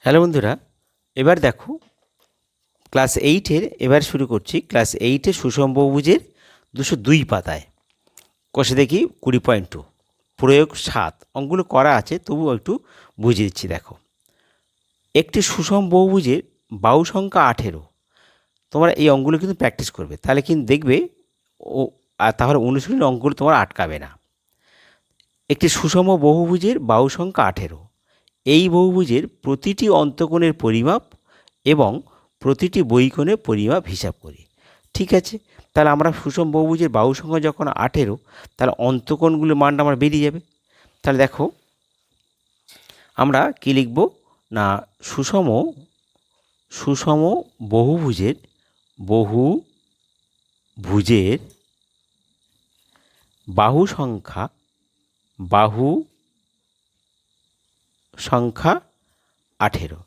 Hello বন্ধুরা, এবার দেখো, ক্লাস এইটের এবার শুরু করছি। ক্লাস এইটের সুষম বহুভুজের দুশো দুই পাতায়। কষে দেখি কুড়ি পয়েন্ট টু। প্রয়োগ সাত। অঙ্কগুলো করা আছে, তবুও একটু বুঝিয়ে দিচ্ছি, দেখো। একটি সুষম বহুভুজের বাহু সংখ্যা আঠেরো। তোমরা এই অঙ্কগুলো কিন্তু প্র্যাকটিস করবে। তাহলে কিন্তু দেখবে, ও, আর তাহলে অনুশীলনী অঙ্কগুলো তোমার আটকাবে না। একটি সুষম বহুভুজের বাহু সংখ্যা আঠেরো। এই বহুভুজের প্রতিটি অন্তকোণের পরিমাপ এবং প্রতিটি বইকোণের পরিমাপ হিসাব করি। ঠিক আছে? তাহলে আমরা সুষম বহুভুজের বাহু সংখ্যা যখন আঠেরো, তাহলে অন্তকোণগুলোর মানটা আমার বেরিয়ে যাবে। তাহলে দেখো, আমরা কী লিখব? না, সুষম সুষম বহুভুজের বহু ভুজের বাহু সংখ্যা বাহু সংখ্যা আঠেরো।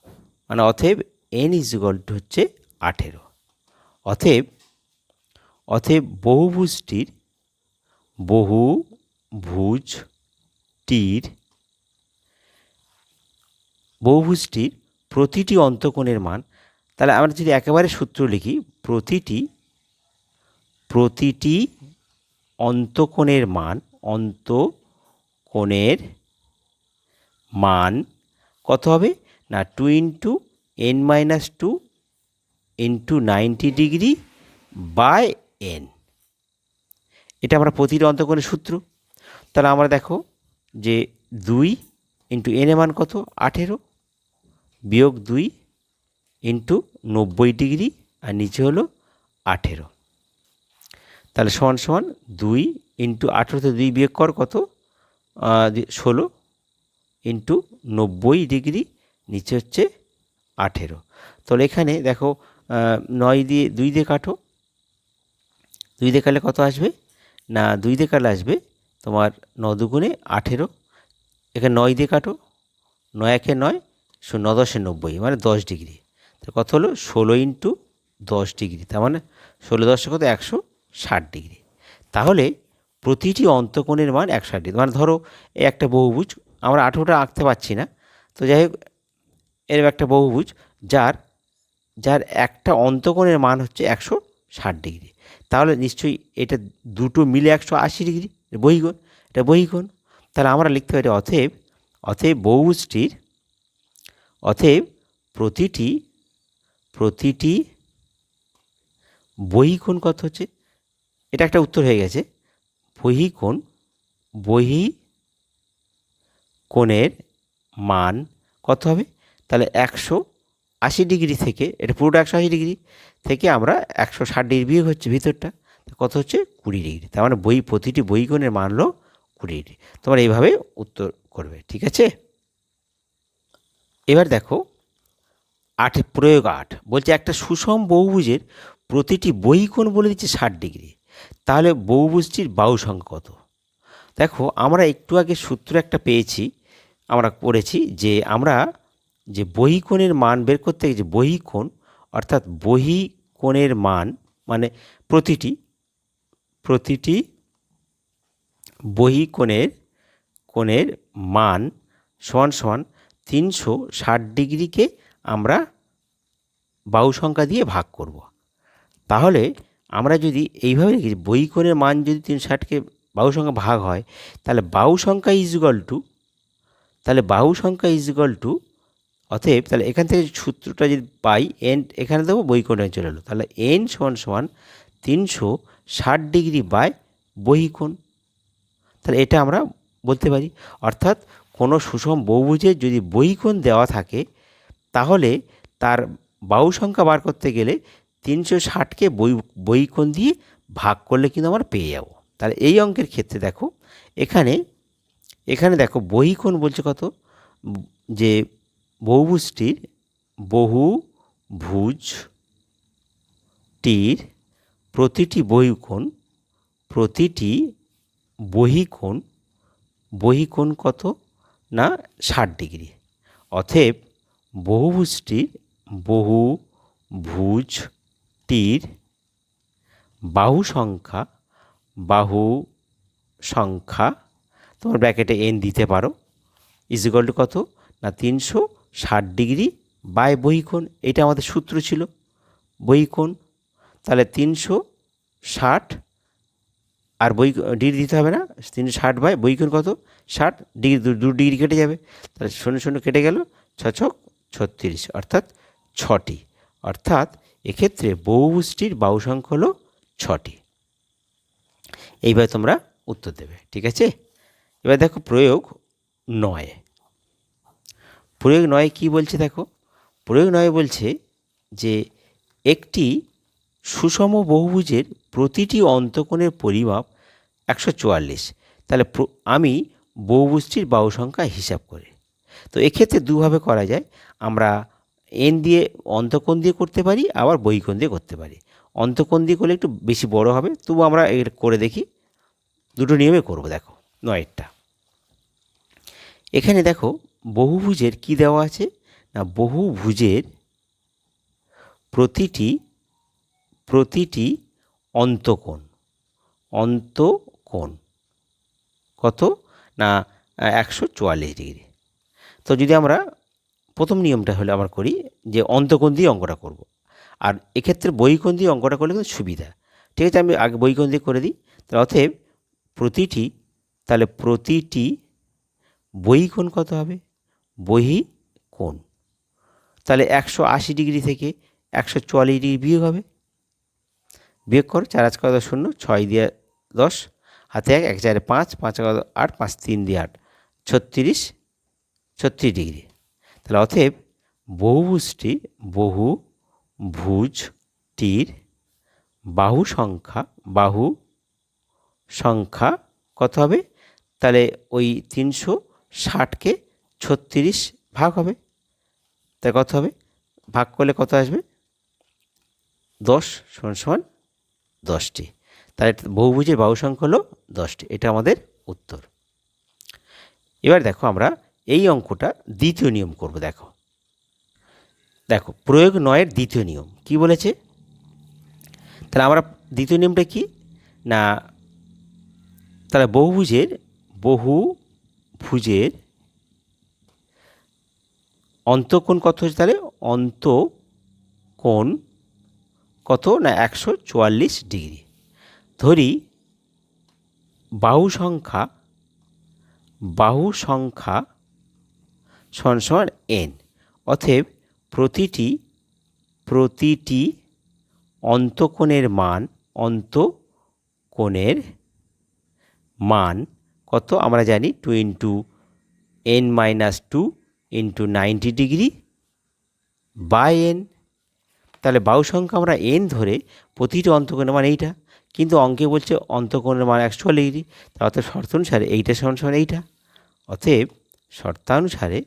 মানে অতএব এন টু হচ্ছে আঠেরো। অতএব অতএব বহুভুজটির বহু ভুজটির বহুভুজটির প্রতিটি অন্তকোণের মান, তাহলে আমরা যদি একেবারে সূত্র লিখি, প্রতিটি প্রতিটি অন্তকোণের মান, অন্তকোণের মান, কত হবে? না two into n minus two into ninety degree by n এটা আমরা প্রতিটা অন্তকোণের সূত্র। তাহলে আমরা দেখো যে দুই ইন্টু এন এর মান কত? আঠেরো। বিয়োগ দুই ইন্টু নব্বই ডিগ্রি আর নিচে হলো আঠেরো। তাহলে সমান সমান দুই ইন্টু আঠেরোতে দুই বিয়োগ কর কত? ষোলো। ইন্টু নব্বই ডিগ্রি নিচে হচ্ছে আঠেরো। তাহলে এখানে দেখো নয় দিয়ে দুই দিয়ে কাটো। দুই কাটলে কত আসবে? না, দুই কাটলে আসবে তোমার ন দুগুণে আঠেরো। এখানে নয় দিয়ে কাটো। নয় একে নয় ন দশে নব্বই মানে দশ ডিগ্রি তো কত হলো? ষোলো ইন্টু দশ ডিগ্রি তার মানে ষোলো দশে কত? একশো ষাট ডিগ্রি তাহলে প্রতিটি অন্তকোণের মান একশো ষাট ডিগ্রি মানে ধরো, একটা বহুভুজ আমরা আঠেরোটা আঁকতে পারছি না। তো যাই হোক এরকম একটা বহুভুজ যার যার একটা অন্তকোণের মান হচ্ছে একশো ষাট ডিগ্রি। তাহলে নিশ্চয়ই এটা দুটো মিলে একশো আশি ডিগ্রি বহিকোণ, এটা বহিকোণ। তাহলে আমরা লিখতে পারি অতএব অতএব বহুভুজটির, অতএব প্রতিটি প্রতিটি বহিকোণ কত হচ্ছে? এটা একটা উত্তর হয়ে গেছে। বহিকোণ, বহি কোণের মান কত হবে? তাহলে একশো আশি ডিগ্রি থেকে, এটা পুরোটা একশো আশি ডিগ্রি থেকে আমরা একশো ষাট ডিগ্রি বিয়োগ হচ্ছে ভিতরটা। কত হচ্ছে? কুড়ি ডিগ্রি। তার মানে বই, প্রতিটি বইকোণের মান হলো কুড়ি ডিগ্রি। তোমরা এইভাবে উত্তর করবে, ঠিক আছে? এবার দেখো, আট প্রয়োগ আট। বলছে একটা সুষম বহুভুজের প্রতিটি বহিকোণ বলে দিচ্ছে ষাট ডিগ্রি। তাহলে বহুভুজটির বাহু সংখ্যা কত? দেখো, আমরা একটু আগে সূত্র একটা পেয়েছি আমরা পড়েছি যে আমরা যে বহিকোণের মান বের করতে গেছি বহিকোণ, অর্থাৎ বহিকোণের মান মানে প্রতিটি প্রতিটি বহিকোণের কোণের মান সমান সমান তিনশো ষাট ডিগ্রিকে আমরা বাহু সংখ্যা দিয়ে ভাগ করব। তাহলে আমরা যদি এইভাবে লিখি বহিকোণের মান যদি তিনশো ষাটকে বাহু সংখ্যা ভাগ হয়, তাহলে বাহু সংখ্যা ইজুগাল টু তাহলে বাহু সংখ্যা ইজুগাল টু অতএব তাহলে এখান থেকে সূত্রটা যদি পাই এন এখানে দেবো বহিকোণে চলে এলো। তাহলে এন সমান সমান তিনশো ষাট ডিগ্রি বাই বহিকোণ। তাহলে এটা আমরা বলতে পারি। অর্থাৎ কোনো সুষম বহুভুজের যদি বহিকোণ দেওয়া থাকে, তাহলে তার বাহু সংখ্যা বার করতে গেলে তিনশো ষাটকে বই বইকোণ দিয়ে ভাগ করলে কিন্তু আমরা পেয়ে যাব। তাহলে এই অঙ্কের ক্ষেত্রে দেখো, এখানে এখানে দেখো বহিকোণ বলছে কত? যে বহুভুজটির বহু ভুজ টির প্রতিটি বহিকোণ প্রতিটি বহিকোণ বহিকোণ কত? না, ষাট ডিগ্রি। অতএব বহুভুজটির বহু ভুজটির বাহু সংখ্যা বাহু সংখ্যা তোমার ব্র্যাকেটে এন দিতে পারো। ইজিকল টু কত? না, তিনশো ষাট ডিগ্রি বাই বহিকোণ, এটা আমাদের সূত্র ছিল। বহিকোণ, তাহলে তিনশো ষাট আর বই ডিগ্রি দিতে হবে না, তিনশো ষাট বাই বইকোণ কত? ষাট ডিগ্রি, দু ডিগ্রি কেটে যাবে। তাহলে শূন্য শূন্য কেটে গেল ছ ছক ছত্রিশ, অর্থাৎ ছটি। অর্থাৎ এক্ষেত্রে বহুভুজটির বাহু সংখ্যা হলো ছটি। এইভাবে তোমরা উত্তর দেবে, ঠিক আছে? এবার দেখো প্রয়োগ নয়। প্রয়োগ নয় কি বলছে দেখো? প্রয়োগ নয় বলছে যে একটি সুষম বহুভুজের প্রতিটি অন্তকোণের পরিমাপ একশো চুয়াল্লিশ। তাহলে আমি বহুভুজটির বাহু সংখ্যা হিসাব করে। তো এক্ষেত্রে দুভাবে করা যায়। আমরা এন দিয়ে অন্তকোণ দিয়ে করতে পারি, আবার বহিকোণ দিয়ে করতে পারি। অন্তকোণ দিয়ে করলে একটু বেশি বড় হবে, তবু আমরা এটা করে দেখি। দুটো নিয়মে করব, দেখো। নয়েরটা এখানে দেখো বহুভুজের কি দেওয়া আছে? না বহুভুজের প্রতিটি প্রতিটি অন্তকোণ অন্তকোণ। কত? না, একশো চুয়াল্লিশ ডিগ্রি। তো যদি আমরা প্রথম নিয়মটা হলে আমরা করি যে অন্তকোণ দিয়ে অঙ্কটা করব। আর এক্ষেত্রে বইকোণ দিয়ে অঙ্কটা করলে কিন্তু সুবিধা। ঠিক আছে, আমি আগে বইকোণ দিয়ে করে দিই। তাহলে অতএব প্রতিটি তাহলে প্রতিটি বহিকোণ কত হবে? বহি কোণ। তাহলে একশো আশি ডিগ্রি থেকে একশো চুয়াল্লিশ ডিগ্রি বিয়োগ হবে। বিয়োগ করো, চার আজ কত শূন্য? ছয় দিয়ে দশ। হাতে এক এক চারে পাঁচ পাঁচ কত আট, পাঁচ তিন দিয়ে আট। ছত্রিশ ছত্রিশ ডিগ্রি। তাহলে অতএব বহুভুজটি বহু ভুজটির বাহু সংখ্যা বাহু সংখ্যা কত হবে? তাহলে ওই তিনশো ষাটকে ছত্রিশ ভাগ হবে। তাই কত হবে? ভাগ করলে কত আসবে? দশ সমান সমান দশটি। তাহলে বহুভুজের বাহু সংখ্যা হলো দশটি। এটা আমাদের উত্তর। এবার দেখো আমরা এই অঙ্কটা দ্বিতীয় নিয়ম করব, দেখো। দেখো, প্রয়োগ নয়ের দ্বিতীয় নিয়ম। কি বলেছে? তাহলে আমরা দ্বিতীয় নিয়মটা কি? না, তাহলে বহুভুজের বহু ভুজের অন্তকোণ কত হচ্ছে তাহলে? অন্তকোণ কত? না, একশো চুয়াল্লিশ ডিগ্রি। ধরি, বাহু সংখ্যা বাহু সংখ্যা সমান সমান এন অতএব প্রতিটি প্রতিটি অন্তকোণের মান অন্তকোণের মান কত? আমরা জানি two into n minus two into ninety degree by n তাহলে বাহু সংখ্যা আমরা এন ধরে প্রতিটি অন্তকোণের মান এইটা। কিন্তু অঙ্কে বলছে অন্তকোণের মান একশো ডিগ্রি তা অতএব শর্ত অনুসারে এইটা সমান সমান এইটা। অতএব শর্তানুসারে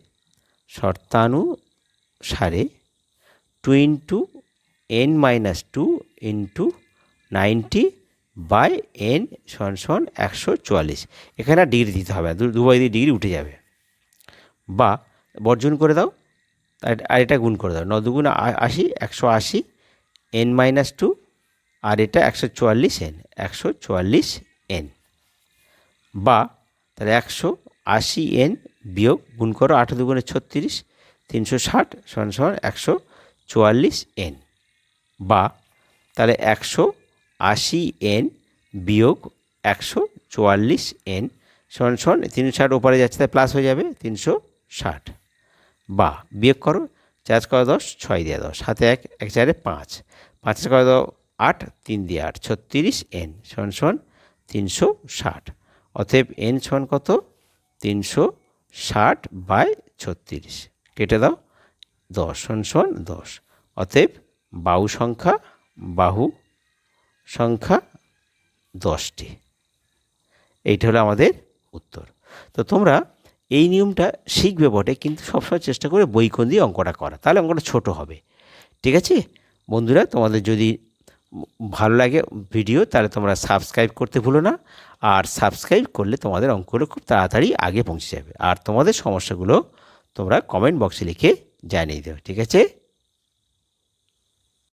শর্তানুসারে two into n minus two into ninety by n সমান সমান একশো চুয়াল্লিশ। এখানে ডিগ্রি দিতে হবে দুবাই দিয়ে ডিগ্রি উঠে যাবে। বা বর্জন করে দাও, আর এটা গুণ করে দাও, ন দুগুণ আশি, একশো আশি, এন মাইনাস টু, আর এটা একশো চুয়াল্লিশ এন, একশো চুয়াল্লিশ এন। বা তাহলে একশো আশি এন বিয়োগ গুণ করো আট দুগুণে ছত্রিশ, তিনশো ষাট সমান সমান একশো চুয়াল্লিশ এন। বা তাহলে একশো আশি এন বিয়োগ একশো চুয়াল্লিশ এন সমান সমান তিনশো ষাট ওপারে যাচ্ছে তাই প্লাস হয়ে যাবে তিনশো ষাট। বা বিয়োগ করো চার করে দশ, ছয় দিয়ে দশ, হাতে এক এক চারে পাঁচ। পাঁচ করে দাও আট, তিন দিয়ে আট, ছত্রিশ এন সমান সমান তিনশো ষাট। অতএব এন সমান কত? তিনশো ষাট বাই ছত্রিশ। কেটে দাও, দশ সমান সমান দশ। অতএব বাহু সংখ্যা বাহু সংখ্যা দশটি। এইটা হলো আমাদের উত্তর। তো তোমরা এই নিয়মটা শিখবে বটে, কিন্তু সবসময় চেষ্টা করে বইকোণ দিয়ে অঙ্কটা করা। তাহলে অঙ্কটা ছোট হবে। ঠিক আছে? বন্ধুরা, তোমাদের যদি ভালো লাগে ভিডিও, তাহলে তোমরা সাবস্ক্রাইব করতে ভুলো না। আর সাবস্ক্রাইব করলে তোমাদের অঙ্কগুলো খুব তাড়াতাড়ি আগে পৌঁছে যাবে। আর তোমাদের সমস্যাগুলো তোমরা কমেন্ট বক্সে লিখে জানিয়ে দেবে ঠিক আছে?